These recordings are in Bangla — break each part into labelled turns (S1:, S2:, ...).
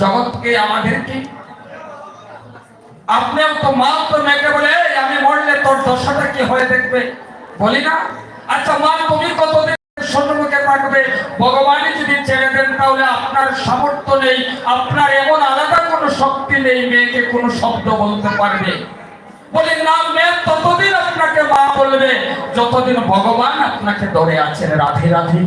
S1: জগৎকে আমাদেরকে আপনিও তো মাল তো মেয়েকে বলে আমি মরলে তোর দশাটা কি হয়ে দেখবে বলি না আচ্ছা মা তুমি কতদিন সন্মুখে থাকবে ভগবানই যদি ছেড়ে দেন তাহলে আপনার সামর্থ্য নেই আপনার এমন আলাদা কোনো শক্তি নেই মেয়েকে কোনো শব্দ বলতে পারবে বলি না মেয়ে ততদিন আপনাকে মা বলবে যতদিন ভগবান আপনাকে ধরে আছেন রাধে রাধে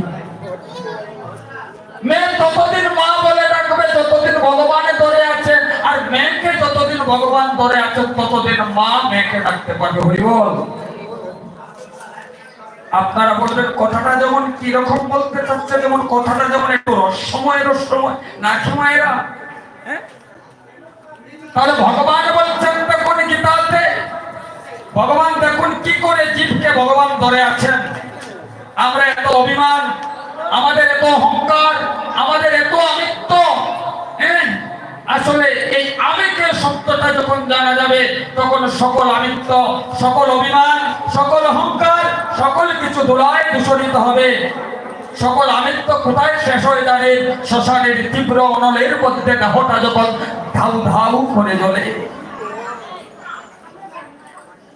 S1: মেয়ে ততদিন মা বলে ডাকবে যতদিন ভগবান ধরে আছে আর মেয়েকে যতদিন ভগবান ধরে আছে ততদিন মা মেয়েকে ডাকতে পারবে হরিবল আপনারা বলবেন কথাটা যেমন কিরকম বলতে চাচ্ছে যেমন কথাটা যেমন একটু রসময় রসময় না সময়েরা হ্যাঁ? তাহলে ভগবান বলছেন দেখুন গীতাতে ভগবান দেখুন কি করে জীবকে ভগবান ধরে আছেন আমরা এত অভিমান আমাদের এত অহংকার আমাদের এত আমিত্ব হ্যাঁ আসলে এই আবেগের সত্যতা যখন জানা যাবে তখন সকল আমিত্ব সকল অভিমান সকল অহংকার সকল কিছু দোলায় দূষণিত হবে সকল আমিত্ব কোথায় শেষ হয়ে দাঁড়িয়ে শ্মশানের তীব্র অনলের মধ্যে দেহটা যখন ধাউ ধাউ করে জ্বলে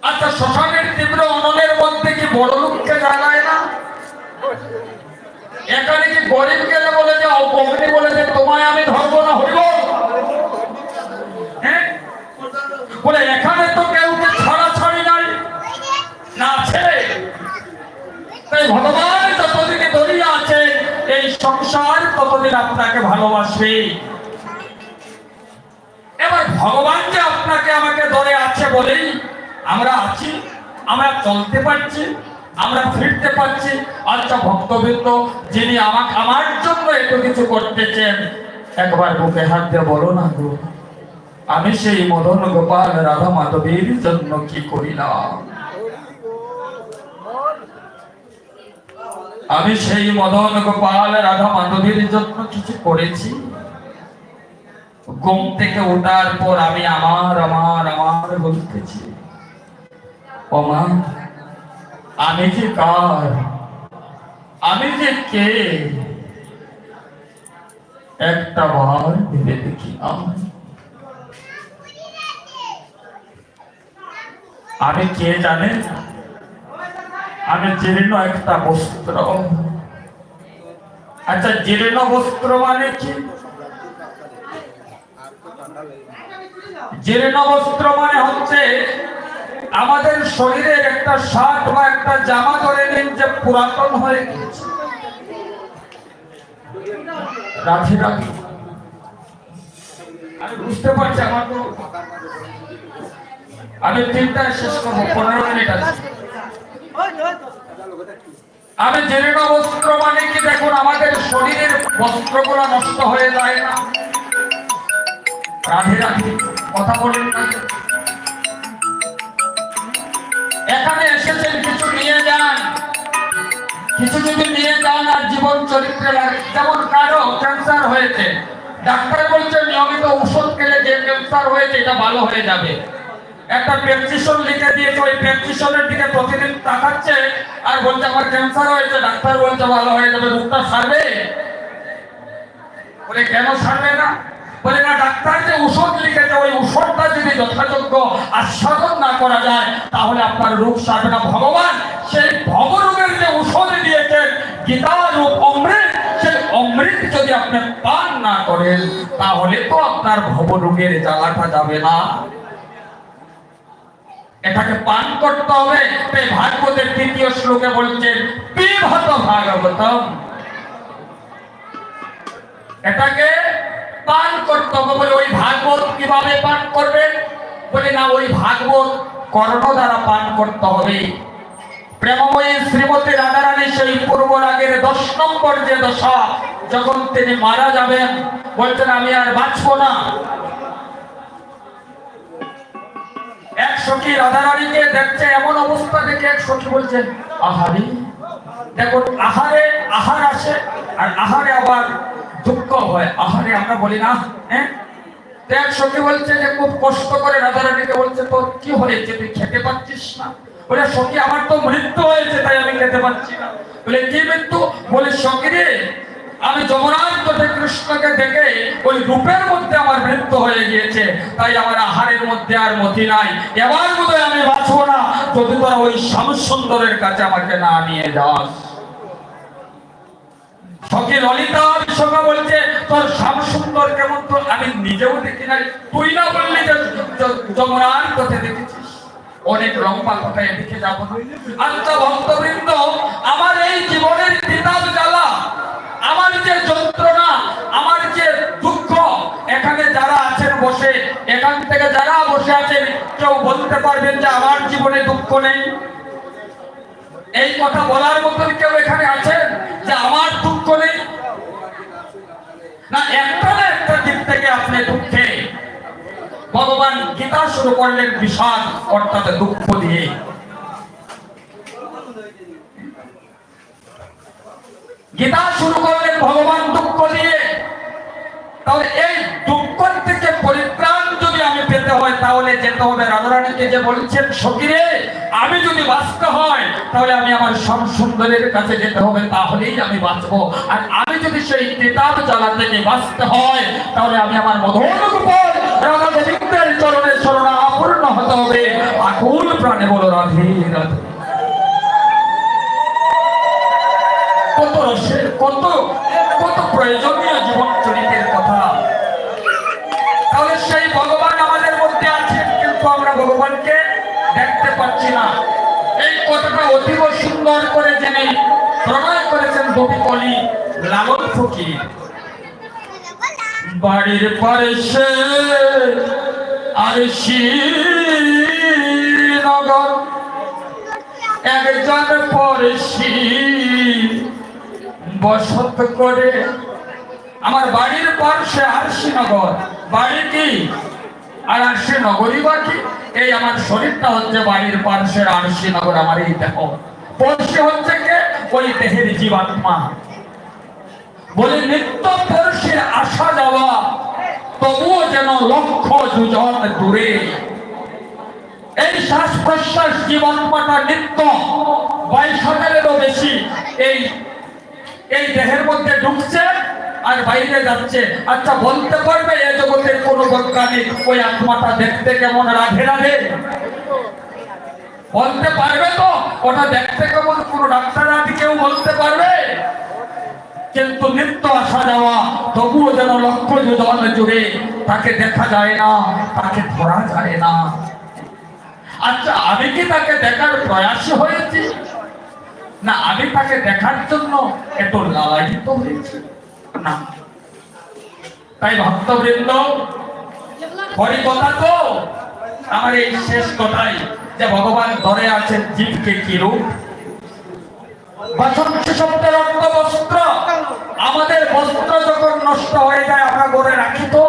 S1: আচ্ছা শ্মশানের তীব্র অনলের মধ্যে কি বড় লোক এখানে কি গরিব গেলে বলে যে অপমনি বলে যে তোমায় আমি ধরবো না হইব হ্যাঁ? বলে এখানে তো কেউ ছাড়া ছাড়ি নাই না ছেলে তাই ভগবান যতদিন দড়িয়ে আছে এই সংসার ততদিন আপনাকে ভালোবাসবে এবার ভগবান যে আপনাকে আমাকে দরে আছে বলেই আমরা আছি আমরা চলতে পারছি আমরা ফিরতে পারছি আচ্ছা ভক্তবৃন্দ যিনি আমাকে আমার জন্য এত কিছু করতেছেন একবার বুকে হাত দিয়ে বলো না গো আমি সেই মদন গোপাল রাধা মাধবীর জন্য কি করিলাম আমি সেই মদন গোপাল রাধা মাধবীর জন্য কিছু করেছি ঘুম থেকে ওঠার পর আমি আমার আমার আমার বলতেছি ও আমি যে কার আমি যে কে একটা বার ভেবে দেখি আমি কে জানে আমি জীর্ণ একটা বস্ত্র আচ্ছা জীর্ণ বস্ত্র মানে কি জীর্ণ বস্ত্র মানে হচ্ছে আমাদের শরীরের একটা শার্ট বা একটা জামা ধরে নিন যে পুরাতন হয়ে গিয়েছে রাধে রাধে আমি বুঝতে পারছি আমার তো আমি তিনটায় শেষ করবো পনেরো মিনিট আছে আমি বস্ত্র মানে কি দেখুন আমাদের শরীরের বস্ত্রগুলো নষ্ট হয়ে যায় না রাধে রাধে কথা বলেন না পরিস্থিতিতে নিয়ে যান আর জীবন চরিত্রে যেমন কারো ক্যান্সার হয়েছে ডাক্তার বলছে নিয়মিত ওষুধ খেলে যে ক্যান্সার হয়েছে এটা ভালো হয়ে যাবে একটা প্রেসক্রিপশন লিখে দিয়েছে ওই প্রেসক্রিপশনের দিকে প্রতিদিন তাকাচ্ছে আর বলছে আমার ক্যান্সার হয়েছে ডাক্তার বলছে ভালো হয়ে যাবে রোগটা সারবে বলে কেন সারবে না বলে না ডাক্তার যে ওষুধ লিখেছে ওই ওষুধটা যদি যথাযোগ্য আস্বাদন না করা যায় তাহলে আপনার রোগ সারবে না ভগবান সেই ভবরোগের যে ওষুধ দিয়েছেন গীতা রূপ অমৃত সেই অমৃত যদি আপনি পান না করেন তাহলে তো আপনার ভবরোগের জ্বালাটা যাবে না এটাকে পান করতে হবে তাই ভাগবতের তৃতীয় শ্লোকে বলছেন পিভত ভাগবতম এটাকে পান করতে হবে বলে ওই ভাগবত কিভাবে পান করবেন বলে না ওই ভাগবত কর্ণ দ্বারা পান করতে হবে প্রেমময়ী শ্রীমতী রাধারানী সেই পূর্ব রাগের দশ নম্বর যে দশা যখন তিনি মারা যাবেন বলতেন আমি আর বাঁচবো না এক সখী রাধারানীকে দেখছে এমন অবস্থা দেখে এক সখী বলছেন আহারি দেখুন আহারে আহার আসে আর আহারে আবার দুঃখ হয় আহারে আমরা বলি না হ্যাঁ এক বলছে যে খুব কষ্ট করে রাধারানীকে বলছে তো কি হয়েছে তুই খেতে পাচ্ছিস না বলে সঙ্গে আমার তো মৃত্যু হয়েছে তাই আমি খেতে পাচ্ছি না বলে কি মৃত্যু বলে সঙ্গে রে আমি যমরাজ তটে কৃষ্ণকে দেখে ওই রূপের মধ্যে আমার মৃত্যু হয়ে গিয়েছে তাই আমার আহারের মধ্যে আর মতি নাই এবার বোধহয় আমি বাঁচবো না যদি তোরা ওই সুন্দরের কাছে আমাকে না নিয়ে যাস ফকির ললিতা সঙ্গে বলছে তোর সব সুন্দর কেমন তো আমি নিজেও দেখি নাই তুই না বললি যে যমরান পথে দেখেছিস অনেক লম্বা কথায় দেখে যাবো আচ্ছা ভক্তবৃন্দ আমার এই জীবনের দিনাল জ্বালা আমার যে যন্ত্রণা আমার যে দুঃখ এখানে যারা আছেন বসে এখান থেকে যারা বসে আছেন কেউ বলতে পারবেন যে আমার জীবনে দুঃখ নেই এই কথা বলার মতো কেউ এখানে আছেন যে আমার দুঃখ নেই না একটা না একটা দিক থেকে আপনি দুঃখে ভগবান গীতা শুরু করলেন বিষাদ অর্থাৎ দুঃখ দিয়ে গীতা শুরু করলেন ভগবান দুঃখ দিয়ে তাহলে যেতে হবে যে বলছেন সকিরে আমি যদি বাঁচতে হয় তাহলে আমি আমার সুন্দরের কাছে যেতে হবে তাহলেই আমি আর আমি যদি সেই বাঁচতে হয় তাহলে আমি আমার মধুর হতে হবে আকুল প্রাণে বলো কত রসের কত কত প্রয়োজনীয় জীবন আমরা ভগবানকে দেখতে পাচ্ছি না এই কথাটা অতীব সুন্দর করে জেনে প্রমাণ করেছেন কলি ফকির বাড়ির পরে সে আর শ্রীনগর একজন পরে বসত করে আমার বাড়ির সে আর শ্রীনগর বাড়ি কি আর আরশি নগরী বাকি এই আমার শরীরটা হচ্ছে বাড়ির পার্শ্বের আরশি নগর আমার এই দেহ পরশে হচ্ছে কে ওই দেহের জীবাত্মা বলে নিত্য পরশের আসা যাওয়া তবুও যেন লক্ষ দুজন দূরে এই শ্বাস প্রশ্বাস জীবাত্মাটা নিত্য বাইশ হাজারেরও বেশি এই এই দেহের মধ্যে ঢুকছে আর বাইরে যাচ্ছে আচ্ছা বলতে পারবে এ জগতের কোনো বৈজ্ঞানিক ওই আত্মাটা দেখতে কেমন রাধে রাধে বলতে পারবে তো ওটা দেখতে কেমন কোনো ডাক্তার আদি কেউ বলতে পারবে কিন্তু নিত্য আসা যাওয়া তবুও যেন লক্ষ যোজন জুড়ে তাকে দেখা যায় না তাকে ধরা যায় না আচ্ছা আমি কি তাকে দেখার প্রয়াস হয়েছি না আমি তাকে দেখার জন্য এত লালায়িত হয়েছি না তাই ভক্তবৃন্দ হরি কথা তো আমার এই শেষ কথাই যে ভগবান ধরে আছেন জীবকে কি রূপ বস্ত্র আমাদের বস্ত্র যখন নষ্ট হয়ে যায় আমরা গড়ে রাখি তো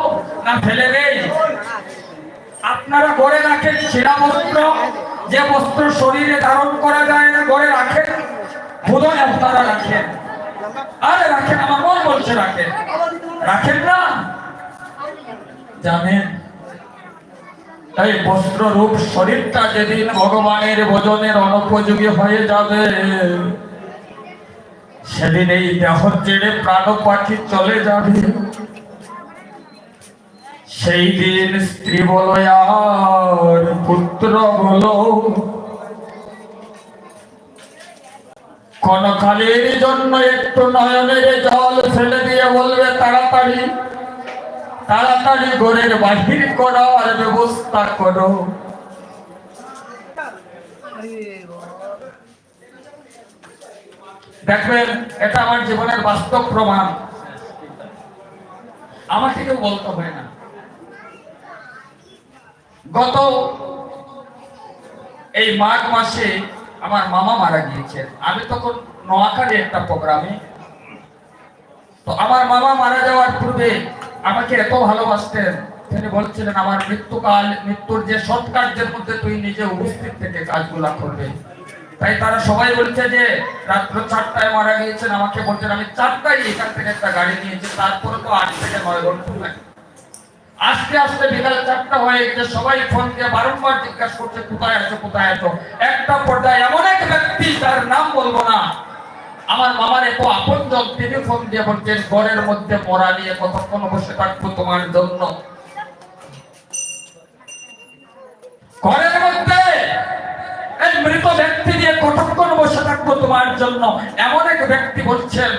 S1: না ফেলে নেই আপনারা গড়ে রাখেন সেরা বস্ত্র যে বস্ত্র শরীরে ধারণ করা যায় না গড়ে রাখেন বোধহয় আপনারা রাখেন আরে রাখে আমার মন বলছে রাখে রাখেন না জানেন তাই বস্ত্র রূপ শরীরটা যেদিন ভগবানের ভোজনের অনুপযোগী হয়ে যাবে সেদিন এই দেহ জেড়ে প্রাণ পাখি চলে যাবে সেই দিন স্ত্রী বলো আর পুত্র বলো কোন জন্য একটু নয়নের জল ফেলে দিয়ে বলবে তাড়াতাড়ি তাড়াতাড়ি ঘরের বাহির করার ব্যবস্থা করো দেখবেন এটা আমার জীবনের বাস্তব প্রমাণ আমাকে কেউ বলতে হয় না গত এই মাঘ মাসে আমার মামা মারা গিয়েছেন আমি তখন নোয়াখালী একটা প্রোগ্রামে তো আমার মামা মারা যাওয়ার পূর্বে আমাকে এত ভালোবাসতেন তিনি বলছিলেন আমার মৃত্যুকাল মৃত্যুর যে সৎ কার্যের মধ্যে তুই নিজে উপস্থিত থেকে কাজগুলা করবে তাই তারা সবাই বলছে যে রাত্র চারটায় মারা গিয়েছেন আমাকে বলছেন আমি চারটায় এখান থেকে একটা গাড়ি নিয়েছি তারপরে তো আট থেকে নয় ঘন্টা আস্তে আস্তে বিকাল চারটা হয়ে গেছে সবাই ফোন দিয়ে বারংবার জিজ্ঞাসা করছে কোথায় আছো কোথায় আছো একটা পর্যায়ে এমন এক ব্যক্তি তার নাম বলবো না আমার মামার এত আপন জন তিনি ফোন দিয়ে বলছেন ঘরের মধ্যে পড়া নিয়ে কতক্ষণ বসে থাকবো তোমার জন্য ঘরের মধ্যে এই মৃত ব্যক্তি নিয়ে কতক্ষণ বসে থাকবো তোমার জন্য এমন এক ব্যক্তি বলছেন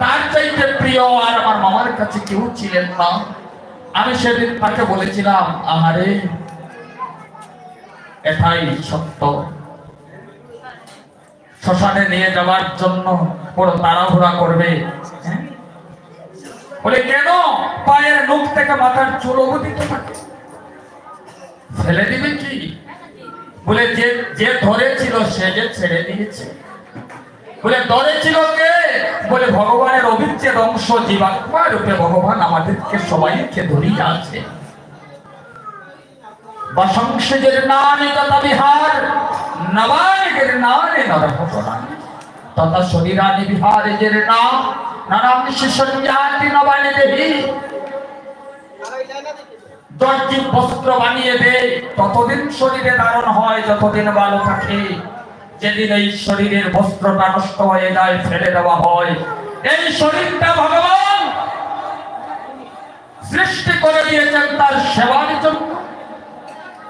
S1: তার চাইতে প্রিয় আর আমার মামার কাছে কেউ ছিলেন না আমি সেদিন তাকে বলেছিলাম আহারে এটাই সত্য শ্মশানে নিয়ে যাওয়ার জন্য বড় তাড়াহুড়া করবে হ্যাঁ? বলে কেন পায়ের নুখ থেকে মাথার চুল দিতে তো ফেলে দিবে কি বলে যে যে ধরেছিল সে যে ছেড়ে দিয়েছে বলে ধরেছিল কে বলে ভগবানের অবিচ্ছেদ অংশ জীবাত্মা রূপে ভগবান আমাদেরকে সবাইকে ধরিয়ে আছে নামে বিহার নবানের যে নাম বানিয়ে ততদিন শরীরে ধারণ হয় যতদিন ভালো থাকে যেদিন এই শরীরের বস্ত্রটা নষ্ট হয়ে যায় ফেলে দেওয়া হয় এই শরীরটা ভগবান সৃষ্টি করে দিয়েছেন তার সেবার জন্য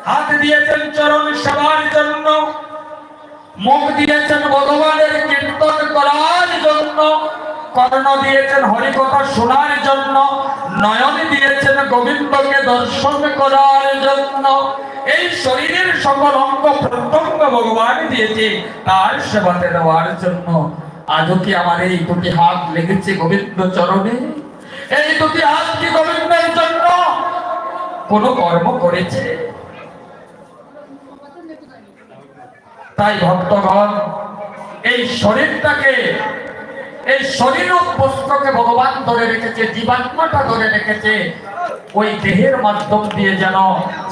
S1: হাত দিয়েছেন চরণ সেবার জন্য মুখ দিয়েছেন ভগবানের কীর্তন করার জন্য কর্ণ দিয়েছেন হরিকথা শোনার জন্য নয়ন দিয়েছেন গোবিন্দকে দর্শন করার জন্য এই শরীরের সকল অঙ্গ প্রত্যঙ্গ ভগবান দিয়েছে তার সেবাতে দেওয়ার জন্য আজও কি আমার এই দুটি হাত লেগেছে গোবিন্দ চরণে এই দুটি হাত কি গোবিন্দের জন্য কোন কর্ম করেছে তাই ভক্তগণ এই শরীরটাকে এই শরীর পুস্তকে ভগবান ধরে রেখেছে জীবাত্মাটা ধরে রেখেছে ওই দেহের মাধ্যম দিয়ে যেন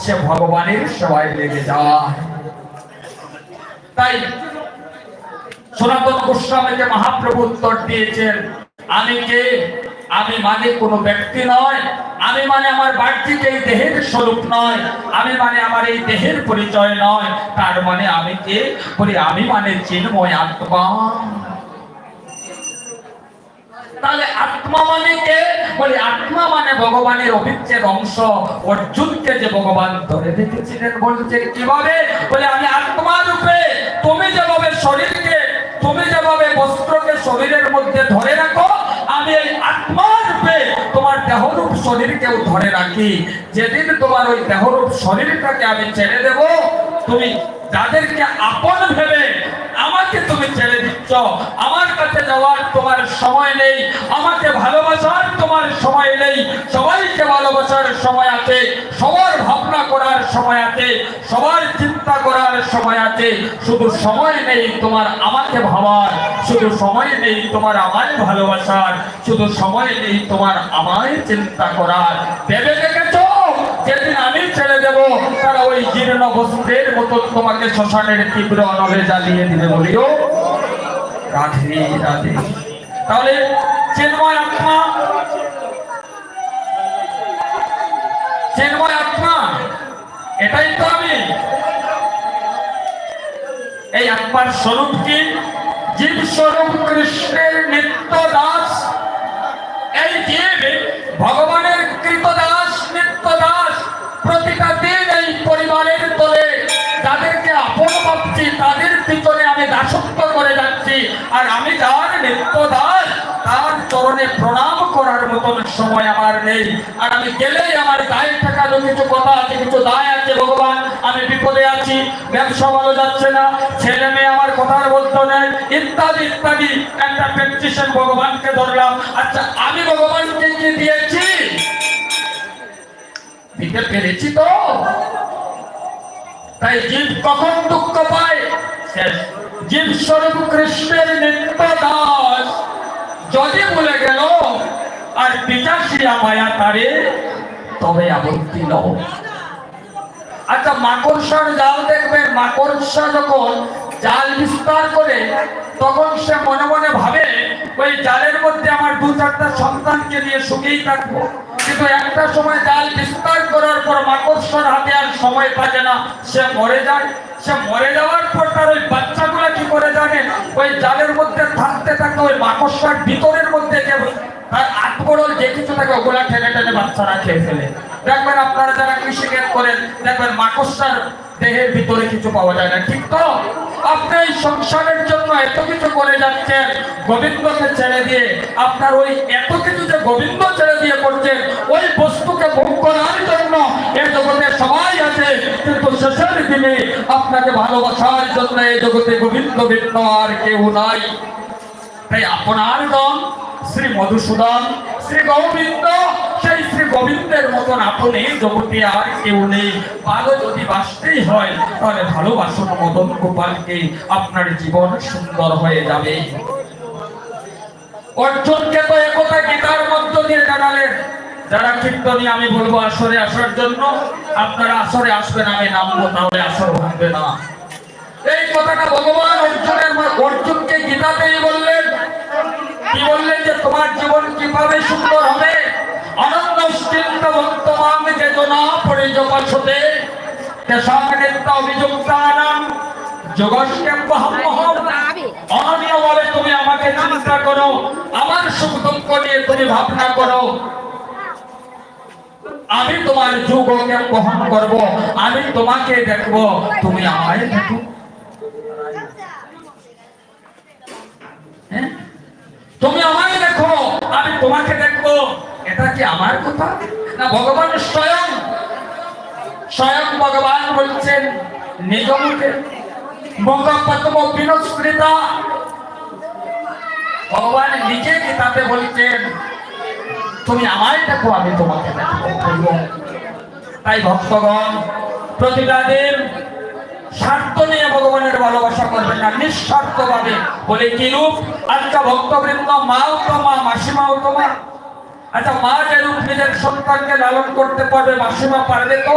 S1: সে ভগবানের সবাই লেগে যায় তাই সনাতন গোস্বামীকে মহাপ্রভু উত্তর দিয়েছেন আমি কে আমি মানে কোনো ব্যক্তি নয় আমি মানে আমার বাড়তি এই দেহের স্বরূপ নয় আমি মানে আমার এই দেহের পরিচয় নয় তার মানে আমি কে বলি আমি মানে চিনময় আত্মা তাহলে আত্মা মানে কে বলি আত্মা মানে ভগবানের অভিচ্ছেদ অংশ অর্জুনকে যে ভগবান ধরে রেখেছিলেন বলছে কিভাবে বলে আমি আত্মা রূপে তুমি যেভাবে শরীরকে তুমি যেভাবে বস্ত্রকে শরীরের মধ্যে ধরে রাখো আমি এই আত্মার রূপে তোমার দেহরূপ শরীরকেও ধরে রাখি যেদিন তোমার ওই দেহরূপ শরীরটাকে আমি ছেড়ে দেব তুমি যাদেরকে আপন ভেবে আমাকে তুমি ছেড়ে দিচ্ছ আমার কাছে যাওয়ার তোমার সময় নেই আমাকে ভালোবাসার তোমার সময় নেই সবাইকে ভালোবাসার সময় আছে সবার ভাবনা করার সময় আছে সবার চিন্তা করার সময় আছে শুধু সময় নেই তোমার আমাকে ভাবার শুধু সময় নেই তোমার আমায় ভালোবাসার শুধু সময় নেই তোমার আমায় চিন্তা করার ভেবে দেখেছ যেদিন আমি ছেড়ে তারা ওই জীর্ণ বস্ত্রের মতো তোমাকে শ্মশানের তীব্র অনলে জ্বালিয়ে দিবে বলিও তাহলে আত্মা আত্মা এটাই তো আমি এই আত্মার স্বরূপ কি জীব স্বরূপ কৃষ্ণের নিত্য দাস এই জীব ভগবানের কৃত দাস নিত্য দাস প্রতিটা আসক্ত করে যাচ্ছি আর আমি যার নিত্যদাস তার চরণে প্রণাম করার মতন সময় আমার নেই আর আমি গেলেই আমার গায়ে থাকা কিছু কথা আছে কিছু দায় আছে ভগবান আমি বিপদে আছি ব্যবসা ভালো যাচ্ছে না ছেলে মেয়ে আমার কথার বলতে নেই ইত্যাদি ইত্যাদি একটা প্রেকটিশন ভগবানকে ধরলাম আচ্ছা আমি ভগবানকে কি দিয়েছি দিতে পেরেছি তো তাই জীব কখন দুঃখ পায় শেষ জীবস্বরূপ কৃষ্ণের নিত্য দাস যদি বলে গেল আর পিতাশ্রিয়া মায়া তারে তবে আবর্তি ন আচ্ছা মাকড়সার জাল দেখবেন মাকড়সা যখন জাল বিস্তার করে তখন সে মনে মনে ভাবে ওই জালের মধ্যে আমার দু চারটা সন্তানকে নিয়ে সুখেই থাকবো কিন্তু একটা সময় জাল বিস্তার করার পর হাতে আর সময় না সে মরে যায় সে মরে যাওয়ার পর তার ওই বাচ্চাগুলো কি করে জানে ওই জালের মধ্যে থাকতে থাকতে ওই ভিতরের মধ্যে তার যে কিছু থাকে ঠেলে ঠেলে বাচ্চারা খেয়ে ফেলে দেখবেন আপনারা যারা করেন দেখবেন মাকড়সার দেহের ভিতরে কিছু পাওয়া যায় না ঠিক তো আপনি এই সংসারের জন্য এত কিছু করে যাচ্ছেন গোবিন্দকে ছেড়ে দিয়ে আপনার ওই এত কিছু যে গোবিন্দ করছেন ওই বস্তুকে ভোগ করার জন্য এই জগতে সবাই আছে কিন্তু শেষের দিনে আপনাকে ভালোবাসার জন্য এই জগতে গোবিন্দ ভিন্ন আর কেউ নাই তাই আপনার দল শ্রী মধুসূদন শ্রী গোবিন্দ সেই শ্রী গোবিন্দের মতন আপনি জগতে আর কেউ নেই ভালো যদি বাঁচতেই হয় তাহলে ভালোবাসুন মদন গোপালকে আপনার জীবন সুন্দর হয়ে যাবে অর্জনকে তো একতা গীতার মধ্য দিয়ে জানালেন যারা কীর্তনী আমি বলবো আসরে আসার জন্য আপনারা আসরে আসবেন আমি নামবো তাহলে আসর ভাঙবে না এই কথাটা ভগবান অর্জুনের অর্জুনকে গীতাতেই বললেন কি বললেন যে তোমার জীবন কিভাবে সুন্দর হবে অনন্ত চিন্ত ভক্তমাম চেতনা পরিজপাশতে তেষাং নেতা অভিযুক্তানাম যোগস্কেম্বহম নিয়ে চিন্তা করো আমার সুখ দুঃখ নিয়ে তুমি ভাবনা করো আমি তোমার যুগকে বহন করব আমি তোমাকে দেখব তুমি আমায় দেখো হ্যাঁ? তুমি আমায় দেখো আমি তোমাকে দেখব এটা কি আমার কথা না ভগবান স্বয়ং স্বয়ং ভগবান বলছেন নিজমকে মুখে পদ্ম বিনস্কৃতা ভগবান নিজে কিতাবে বলছেন তুমি আমায় দেখো আমি তোমাকে দেখো তাই ভক্তগণ প্রতিবাদের স্বার্থ নিয়ে ভগবানের ভালোবাসা করবেন না নিঃস্বার্থ ভাবে বলে কিরূপ আচ্ছা ভক্তবৃন্দ মাও তো মা মাসিমাও তো মা আচ্ছা মা যেরূপ নিজের সন্তানকে লালন করতে পারবে মাসিমা পারবে তো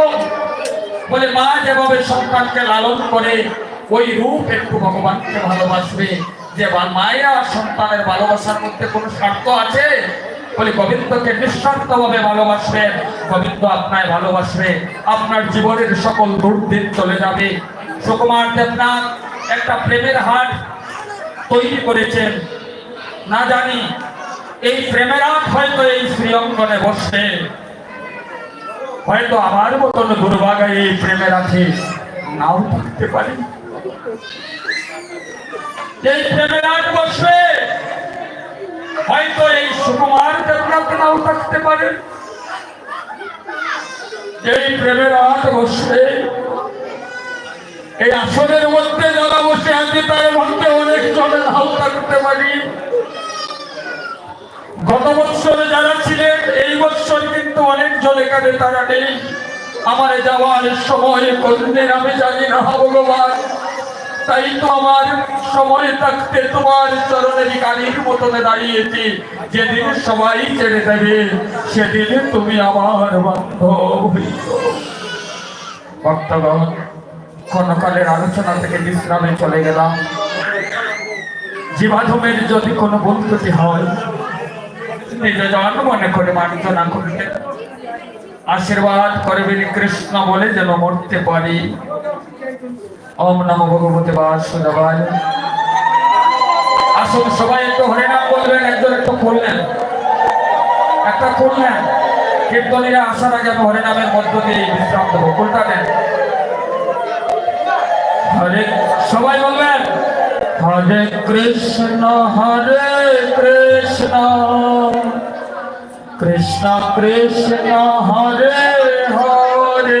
S1: বলে মা যেভাবে সন্তানকে লালন করে ওই রূপ একটু ভগবানকে ভালোবাসবে যে মায়েরা সন্তানের ভালোবাসার মধ্যে কোনো শর্ত আছে বলে গোবিন্দকে নিঃস্বার্থভাবে ভালোবাসবেন গোবিন্দ আপনায় ভালোবাসবে আপনার জীবনের সকল দুর্দিন চলে যাবে সুকুমার দেবনাথ একটা প্রেমের হাট তৈরি করেছেন না জানি এই প্রেমের হাট হয়তো এই শ্রীঅঙ্গনে বসে হয়তো আমার মতন দুর্ভাগায় এই প্রেমের আছে নাও থাকতে পারি যে প্রেমের আট বসবে হয়তো এই সুকুমার দেবনাথ নাও থাকতে পারেন এই প্রেমের আট বসবে এই আসনের মধ্যে যারা বসে আছে তার মধ্যে অনেক জনের হাল থাকতে পারি গত বৎসরে যারা ছিলেন এই বৎসর কিন্তু অনেক জন এখানে তারা নেই আমার যাওয়ার সময় কোনদিন আমি জানি না ভগবান তাই তো আমার সময় থাকতে তোমার চরণের কালির মতনে দাঁড়িয়েছি যেদিন সবাই ছেড়ে দেবে সেদিন তুমি আমার বান্ধব ক্ষণকালের আলোচনা থেকে বিশ্রামে চলে গেলাম জীবাধমের যদি কোনো বন্ধুটি হয় নিজ জন মনে করে মার্জনা করবে আশীর্বাদ করবেন কৃষ্ণ বলে যেন মরতে পারি ওম নমো ভগবতে বাসুদেবায় আসুন সবাই একটু নাম বলবেন একজন একটু করলেন একটা করলেন কীর্তনীরা আসার আগে আমি নামের মধ্য দিয়ে বিশ্রাম দেবো কোনটা দেন হরে সবাই বলবেন হরে কৃষ্ণ হরে কৃষ্ণ কৃষ্ণ কৃষ্ণ হরে হরে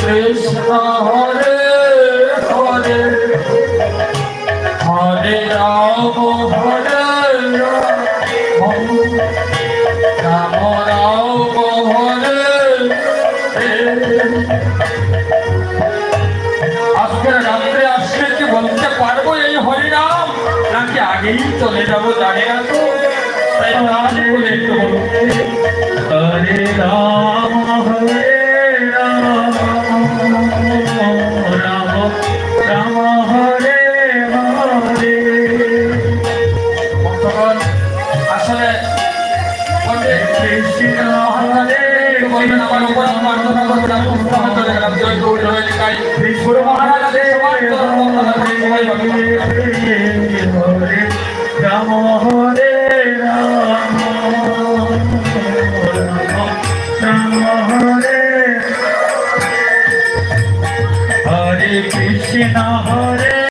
S1: কৃষ্ণ হরে হরে হরে রাম হরে রাম রাম রাম হরে আজকে রাত্রে আসলে কি বলতে পারবো এই হরিনাম নাকি আগেই চলে যাবো জানে না তো না